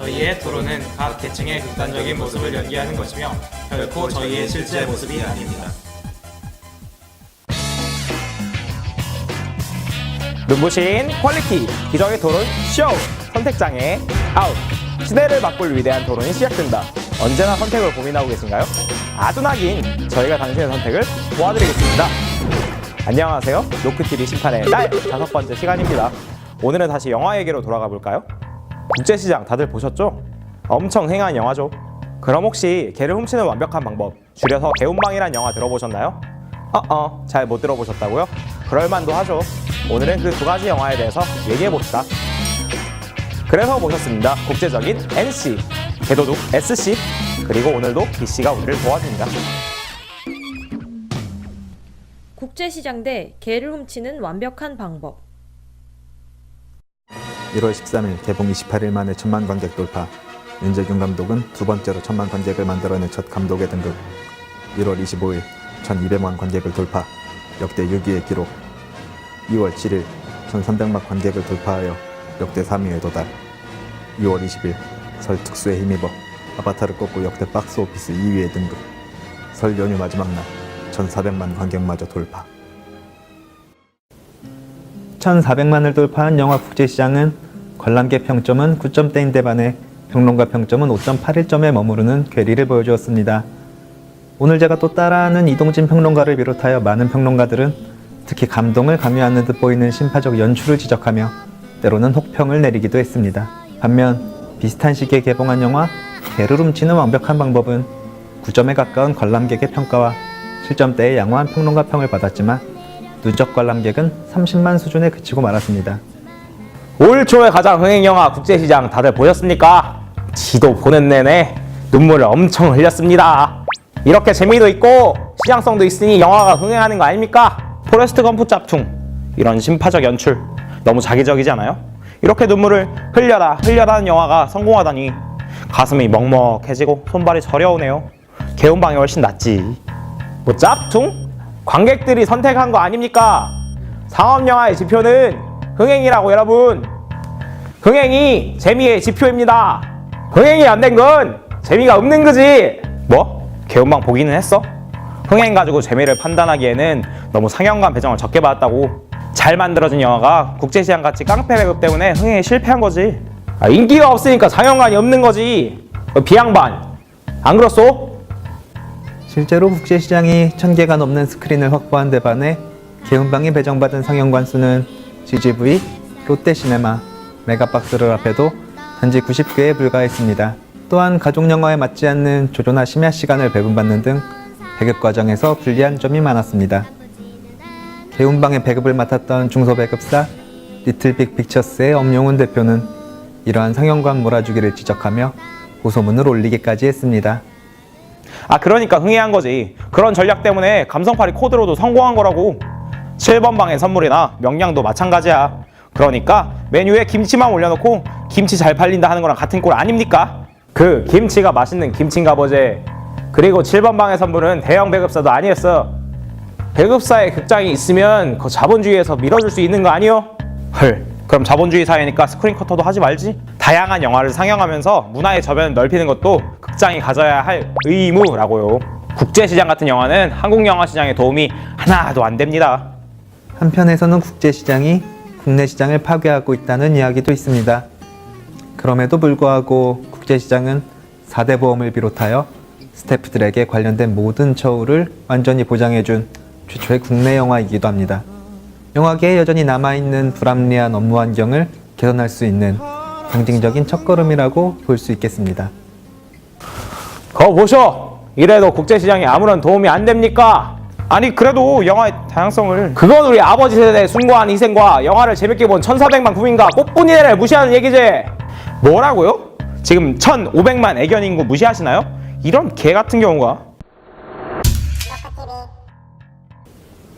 저희의 토론은 각 계층의 극단적인 모습을 연기하는 것이며 결코 저희의 실제 모습이 아닙니다. 눈부신 퀄리티 기적의 토론 쇼! 선택장애 아웃! 시대를 바꿀 위대한 토론이 시작된다. 언제나 선택을 고민하고 계신가요? 아주 나긴 저희가 당신의 선택을 도와드리겠습니다. 안녕하세요. 노크TV 심판의 날 다섯 번째 시간입니다. 오늘은 다시 영화 얘기로 돌아가 볼까요? 국제시장 다들 보셨죠? 엄청 행한 영화죠 그럼 혹시 개를 훔치는 완벽한 방법 줄여서 개운방이란 영화 들어보셨나요? 어어 잘 못 들어보셨다고요? 그럴만도 하죠 오늘은 그 두 가지 영화에 대해서 얘기해봅시다 그래서 모셨습니다 국제적인 NC 개도둑 SC 그리고 오늘도 BC가 우리를 도와줍니다 국제시장 대 개를 훔치는 완벽한 방법. 1월 13일 개봉 28일 만에 천만 관객 돌파. 윤재균 감독은 두 번째로 천만 관객을 만들어낸 첫 감독의 등극. 1월 25일 1200만 관객을 돌파. 역대 6위의 기록. 2월 7일 1300만 관객을 돌파하여 역대 3위에 도달. 2월 20일 설 특수에 힘입어 아바타를 꺾고 역대 박스 오피스 2위에 등극. 설 연휴 마지막 날 1400만 관객마저 돌파. 1,400만을 돌파한 영화 국제시장은 관람객 평점은 9점대인데 반해 평론가 평점은 5.81점에 머무르는 괴리를 보여주었습니다. 오늘 제가 또 따라하는 이동진 평론가를 비롯하여 많은 평론가들은 특히 감동을 강요하는 듯 보이는 심파적 연출을 지적하며 때로는 혹평을 내리기도 했습니다. 반면 비슷한 시기에 개봉한 영화 개를 훔치는 완벽한 방법은 9점에 가까운 관람객의 평가와 7점대의 양호한 평론가 평을 받았지만 누적 관람객은 30만 수준에 그치고 말았습니다. 올 초에 가장 흥행 영화 국제시장 다들 보셨습니까? 지도 보는 내내 눈물을 엄청 흘렸습니다 이렇게 재미도 있고 시장성도 있으니 영화가 흥행하는 거 아닙니까? 포레스트 검프 짝퉁 이런 심파적 연출 너무 자기적이지 않아요? 이렇게 눈물을 흘려라 흘려라 하는 영화가 성공하다니 가슴이 먹먹해지고 손발이 저려오네요 개운방이 훨씬 낫지 뭐 짝퉁? 관객들이 선택한 거 아닙니까? 상업영화의 지표는 흥행이라고 여러분 흥행이 재미의 지표입니다 흥행이 안 된 건 재미가 없는 거지 뭐? 개운방 보기는 했어? 흥행 가지고 재미를 판단하기에는 너무 상영관 배정을 적게 받았다고 잘 만들어진 영화가 국제시장 같이 깡패 배급 때문에 흥행에 실패한 거지 아, 인기가 없으니까 상영관이 없는 거지 어, 비양반 안 그렇소? 실제로 국제시장이 1000개가 넘는 스크린을 확보한 데 반해 개운방이 배정받은 상영관 수는 CGV, 롯데시네마, 메가박스를 합해도 단지 90개에 불과했습니다. 또한 가족영화에 맞지 않는 조조나 심야 시간을 배분받는 등 배급 과정에서 불리한 점이 많았습니다. 개운방의 배급을 맡았던 중소배급사 리틀빅 픽처스의 엄용훈 대표는 이러한 상영관 몰아주기를 지적하며 고소문을 올리기까지 했습니다. 아 그러니까 흥행한 거지. 그런 전략 때문에 감성팔이 코드로도 성공한 거라고. 7번 방의 선물이나 명량도 마찬가지야. 그러니까 메뉴에 김치만 올려놓고 김치 잘 팔린다 하는 거랑 같은 꼴 아닙니까? 그 김치가 맛있는 김치인가 보제 그리고 7번 방의 선물은 대형 배급사도 아니었어. 배급사에 극장이 있으면 그 자본주의에서 밀어줄 수 있는 거 아니요? 헐 그럼 자본주의 사회니까 스크린 커터도 하지 말지 다양한 영화를 상영하면서 문화의 저변을 넓히는 것도 극장이 가져야 할 의무라고요 국제시장 같은 영화는 한국 영화 시장에 도움이 하나도 안 됩니다 한편에서는 국제시장이 국내 시장을 파괴하고 있다는 이야기도 있습니다. 그럼에도 불구하고 국제시장은 4대 보험을 비롯하여 스태프들에게 관련된 모든 처우를 완전히 보장해준 최초의 국내 영화이기도 합니다. 영화계에 여전히 남아있는 불합리한 업무 환경을 개선할 수 있는 상징적인 첫걸음이라고 볼 수 있겠습니다. 거 보셔 이래도 국제시장에 아무런 도움이 안 됩니까? 아니 그래도 영화의 다양성을 그건 우리 아버지 세대의 숭고한 희생과 영화를 재밌게 본 1400만 국민과 꽃분이를 무시하는 얘기지 뭐라고요? 지금 1500만 애견 인구 무시하시나요? 이런 개 같은 경우가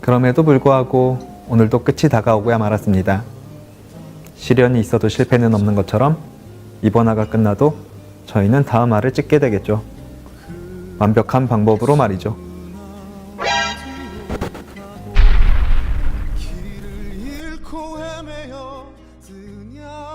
그럼에도 불구하고 오늘도 끝이 다가오고야 말았습니다. 시련이 있어도 실패는 없는 것처럼 이번 화가 끝나도 저희는 다음 화를 찍게 되겠죠. 완벽한 방법으로 말이죠. 길을 잃고 헤매어 드냐